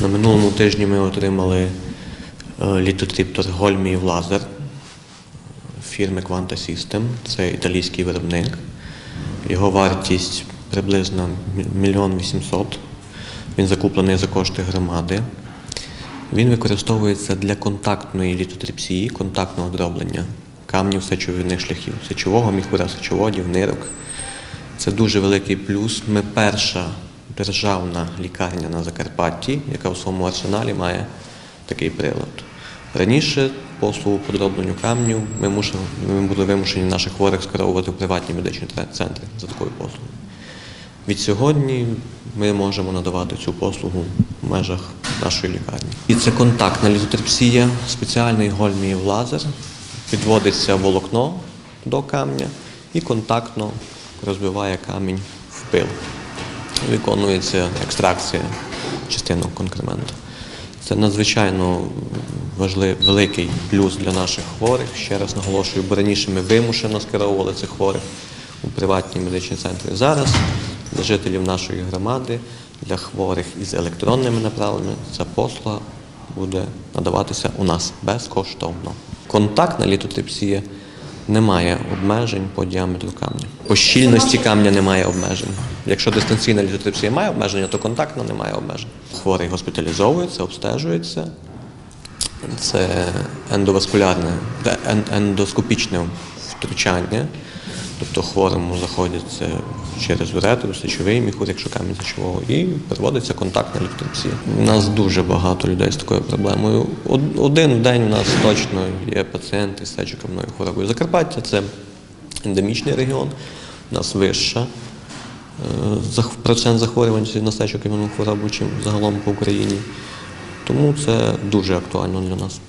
На минулому тижні ми отримали е, літотриптор Гольміїв лазер фірми Quanta System. Це італійський виробник. Його вартість приблизно мільйон вісімсот. Він закуплений за кошти громади. Він використовується для контактної літотрипсії, контактного дроблення камнів сечовідних шляхів, сечового міхура, сечоводів, нирок. Це дуже великий плюс. Ми перша державна лікарня на Закарпатті, яка в своєму арсеналі має такий прилад. Раніше послугу по дробленню камнів ми, мусили, ми були вимушені наших хворих скеровувати в приватні медичні центри за такою послугою. Від сьогодні ми можемо надавати цю послугу в межах нашої лікарні. І це контактна лізотрипсія, спеціальний гольміїв лазер. Підводиться волокно до камня і контактно розбиває камінь в пил. Виконується екстракція частинок конкременту. Це надзвичайно важливий великий плюс для наших хворих. Ще раз наголошую, бо раніше ми вимушено скеровували цих хворих у приватні медичні центри. Зараз для жителів нашої громади, для хворих із електронними направленнями ця послуга буде надаватися у нас безкоштовно. Контактна літотрипсія не має обмежень по діаметру камня. По щільності камня немає обмежень. Якщо дистанційна літотрипсія має обмеження, то контактна немає обмежень. Хворий госпіталізовується, обстежується. Це ендоваскулярне, ен- ендоскопічне втручання. Тобто хворому заходиться через уретру, сечовий міхур, якщо камінь сечового, і проводиться контактна літотрипсія. У нас дуже багато людей з такою проблемою. Один в день у нас точно є пацієнти з сечокамною хворобою. Закарпаття це ендемічний регіон, у нас вища е, процент захворюваності на сечокам'яну хворобу, чим загалом по Україні. Тому це дуже актуально для нас.